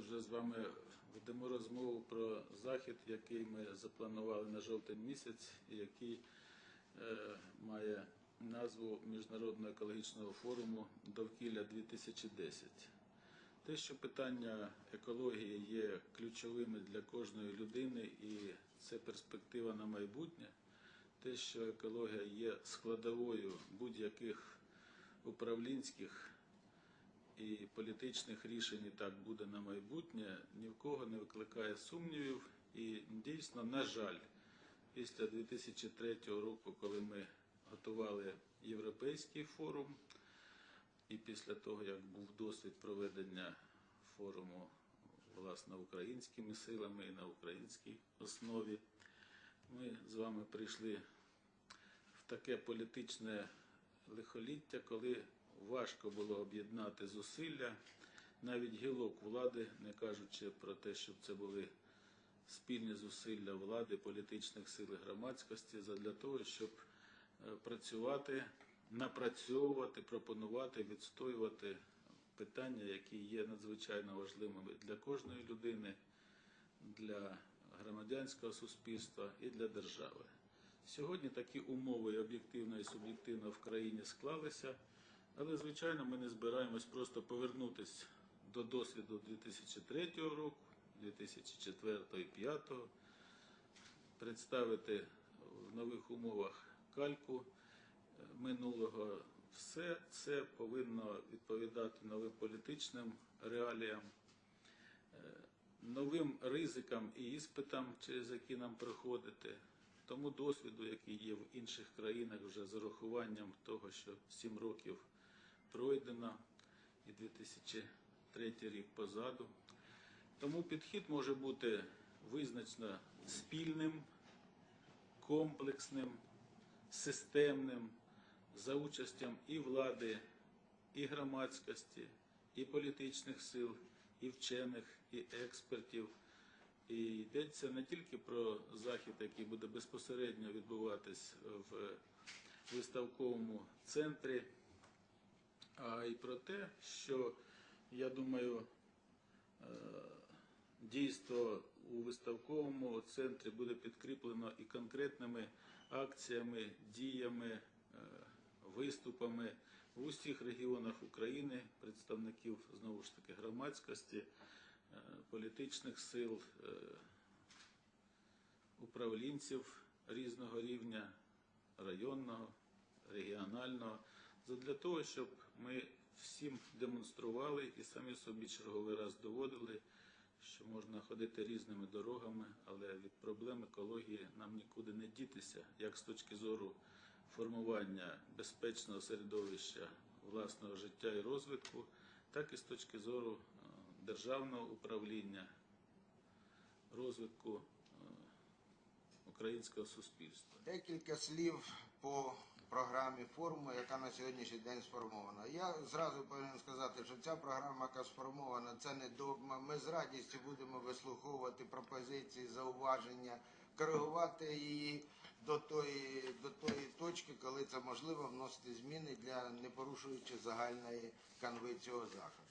вже з вами ведемо розмову про захід, який ми запланували на жовтень місяць, який е, має назву Міжнародного екологічного форуму Довкілля 2010. Те, що питання екології є ключовими для кожної людини, і це перспектива на майбутнє, те, що екологія є складовою будь-яких управлінських і політичних рішень і так буде на майбутнє, ні в кого не викликає сумнівів. І дійсно, на жаль, після 2003 року, коли ми готували Європейський форум, і після того, як був досвід проведення форуму власне українськими силами і на українській основі, ми з вами прийшли в таке політичне лихоліття, коли важко було об'єднати зусилля, навіть гілок влади, не кажучи про те, щоб це були спільні зусилля влади, політичних сил і громадськості, для того, щоб е, працювати, напрацьовувати, пропонувати, відстоювати питання, які є надзвичайно важливими для кожної людини, для громадянського суспільства і для держави. Сьогодні такі умови об'єктивно і суб'єктивно в країні склалися, але звичайно ми не збираємось просто повернутися до досвіду 2003 року, 2004 і 2005, представити в нових умовах кальку е, минулого. Все це повинно відповідати новим політичним реаліям, е, новим ризикам і іспитам, через які нам проходити, тому досвіду, який є в інших країнах, вже з урахуванням того, що 7 років пройдено і 2003 рік позаду. Тому підхід може бути визначно спільним, комплексним, системним, за участям і влади, і громадськості, і політичних сил, і вчених, і експертів. І йдеться не тільки про захід, який буде безпосередньо відбуватись в виставковому центрі, а й про те, що я думаю, е, дійство у виставковому центрі буде підкріплено і конкретними акціями, діями, е, виступами в усіх регіонах України, представників знову ж таки громадськості, е, політичних сил, управлінців різного рівня, районного, регіонального, для того, щоб ми всім демонстрували і самі собі черговий раз доводили, що можна ходити різними дорогами, але від проблем екології нам нікуди не дітися, як з точки зору формування безпечного середовища власного життя і розвитку, так і з точки зору е, державного управління, розвитку е, українського суспільства. Декілька слів по програмі форму, яка на сьогоднішній день сформована. Я зразу повинен сказати, що ця програма, яка сформована, це не догма. Ми з радістю будемо вислуховувати пропозиції, зауваження, коригувати її до тої, до тої точки, коли це можливо вносити зміни для не порушуючи загальної канви цього заходу.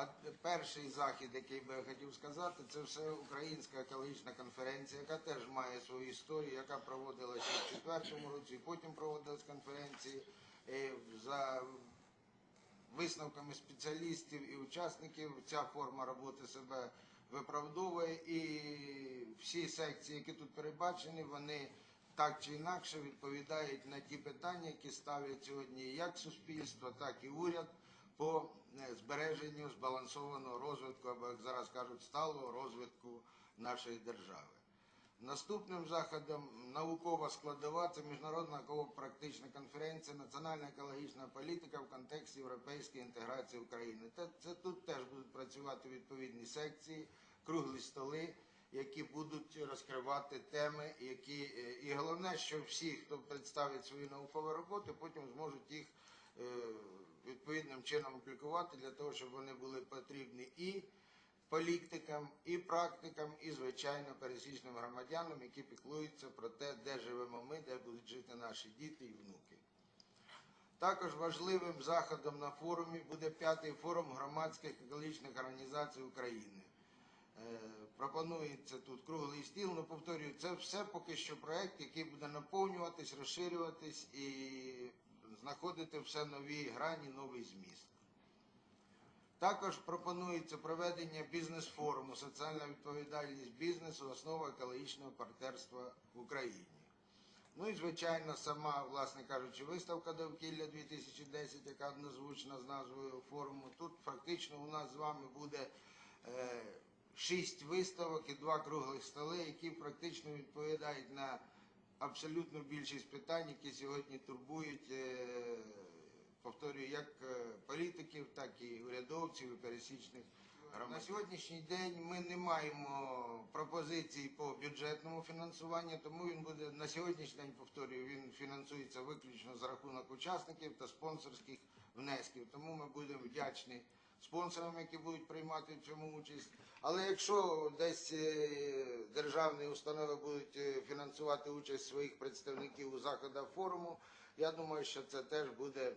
А перший захід, який би я хотів сказати, це все українська екологічна конференція, яка теж має свою історію, яка проводилася в четвертому році, і потім проводилась конференції е, за висновками спеціалістів і учасників. Ця форма роботи себе виправдовує, і всі секції, які тут передбачені, вони так чи інакше відповідають на ті питання, які ставлять сьогодні як суспільство, так і уряд по збереженню збалансованого розвитку, або як зараз кажуть, сталого розвитку нашої держави. Наступним заходом наукова складова це міжнародна науково-практична конференція Національна екологічна політика в контексті європейської інтеграції України. Це, це тут теж будуть працювати відповідні секції, круглі столи, які будуть розкривати теми, які е, і головне, що всі, хто представить свої наукові роботи, потім зможуть їх е, відповідним чином опублікувати для того, щоб вони були потрібні і політикам, і практикам, і звичайно пересічним громадянам, які піклуються про те, де живемо ми, де будуть жити наші діти і внуки. Також важливим заходом на форумі буде п'ятий форум громадських екологічних організацій України. Е, Пропонується тут круглий стіл, але повторюю, це все поки що проект, який буде наповнюватись, розширюватись і знаходити все нові грані, новий зміст. Також пропонується проведення бізнес-форуму Соціальна відповідальність бізнесу, основа екологічного партнерства в Україні. Ну і звичайно, сама, власне кажучи, виставка довкілля 2010, яка однозвучна з назвою форуму. Тут фактично у нас з вами буде е, шість виставок і два круглих столи, які практично відповідають на абсолютну більшість питань, які сьогодні турбують, е, повторюю, як е, політиків, так і урядовців, і пересічних громадян. На сьогоднішній день ми не маємо пропозицій по бюджетному фінансуванню, тому він буде на сьогоднішній день, повторюю, він фінансується виключно за рахунок учасників та спонсорських внесків. Тому ми будемо вдячні спонсорам, які будуть приймати в цьому участь. Але якщо десь е, державні установи будуть е, фінансувати участь своїх представників у заходах форуму, я думаю, що це теж буде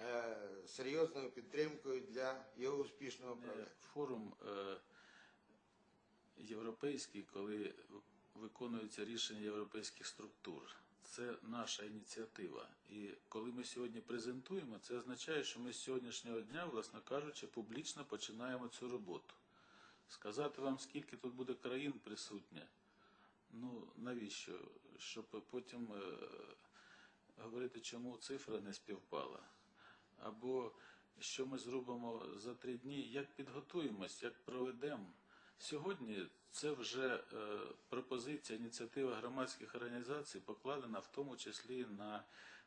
е, серйозною підтримкою для його успішного Е. Форум е, європейський, коли виконуються рішення європейських структур. Це наша ініціатива. І коли ми сьогодні презентуємо, це означає, що ми з сьогоднішнього дня, власне кажучи, публічно починаємо цю роботу. Сказати вам, скільки тут буде країн присутнє, ну навіщо? Щоб потім е, говорити, чому цифра не співпала. Або що ми зробимо за три дні, як підготуємось, як проведемо. Сьогодні це вже е, пропозиція, ініціатива громадських організацій покладена в тому числі на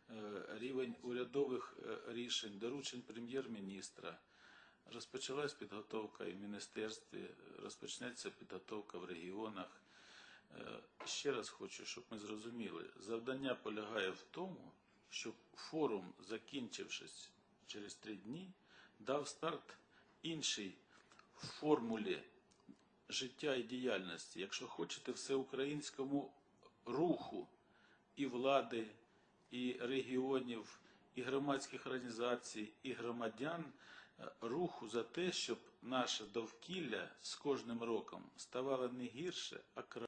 е, рівень урядових е, рішень, доручень прем'єр-міністра. Розпочалась підготовка і в міністерстві, розпочнеться підготовка в регіонах. Ще раз хочу, щоб ми зрозуміли, завдання полягає в тому, щоб форум, закінчившись через три дні, дав старт іншій формулі життя і діяльності, якщо хочете, всеукраїнському руху і влади, і регіонів, і громадських організацій, і громадян е, руху за те, щоб наше довкілля з кожним роком ставало не гірше, а краще.